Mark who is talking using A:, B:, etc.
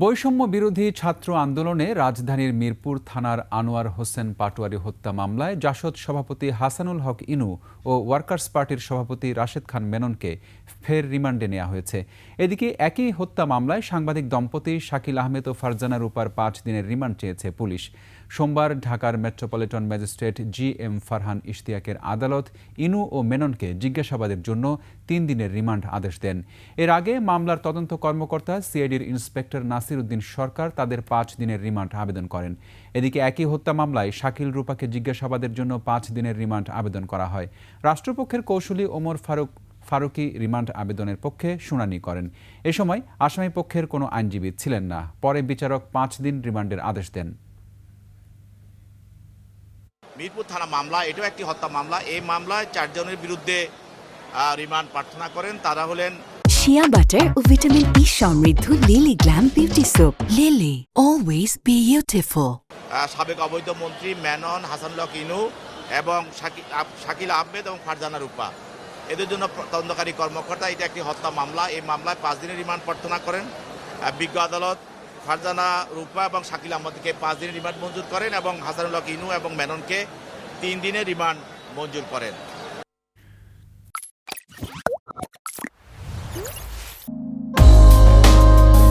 A: বৈষম্য বিরোধী ছাত্র আন্দোলনে রাজধানীর মিরপুর থানার আনোয়ার হোসেন পাটোয়ারি হত্যা মামলায় জাসদ সভাপতি হাসানুল হক ইনু ও ওয়ার্কার্স পার্টির সভাপতি রাশেদ খান মেননকে ফের রিমান্ডে নেওয়া হয়েছে। এদিকে একই হত্যা মামলায় সাংবাদিক দম্পতি শাকিল আহমেদ ও ফারজানা রূপার পাঁচ দিনের রিমান্ড চেয়েছে পুলিশ। সোমবার ঢাকার metropolitan magistrate G M Farhan ইশতিয়াকের আদালত ইনু ও মেননকে জিজ্ঞাসাবাদের জন্য তিন দিনের রিমান্ড আদেশ দেন। এর আগে মামলার তদন্ত কর্মকর্তা সিআইডির ইন্সপেক্টর নাসির উদ্দিন সরকার তাদের পাঁচ দিনের রিমান্ড আবেদন করেন। এদিকে একই হত্যা মামলায় শাকিল রূপাকে জিজ্ঞাসাবাদের জন্য পাঁচ দিনের রিমান্ড আবেদন করা হয়। রাষ্ট্রপক্ষের কৌশলী ওমর ফারুক, ফারুকি রিমান্ড আবেদনের পক্ষে শুনানি করেন। এ সময় আসামি পক্ষের কোনো আইনজীবী ছিলেন না। পরে বিচারক পাঁচ দিন রিমান্ডের আদেশ দেন।
B: মিরপুর থানা মামলা, এটাও একটি হত্যা মামলা। এই মামলায় চারজনের বিরুদ্ধে রিমান্ড প্রার্থনা করেন। তারা হলেন
C: শিয়া বাটার ও ভিটামিন ই সমৃদ্ধ Lily glam beauty soap Lily always beautiful
B: সাবেক অবৈধ মন্ত্রী মেনন হাসানুল্লাহ ইনু এবং শাকিল আহমেদ এবং ফারজানা রূপা। এদের জন্য তদন্তকারী কর্মকর্তা, এটা একটি হত্যা মামলা। এই মামলায় পাঁচ দিনের রিমান্ড প্রার্থনা করেন। বিজ্ঞ আদালত ফারজানা রূপা এবং শাকিল আহমদকে পাঁচ দিনের রিমান্ড মঞ্জুর করেন এবং হাসানুল্লাহ ইনু এবং মেননকে তিন দিনের রিমান্ড মঞ্জুর করেন।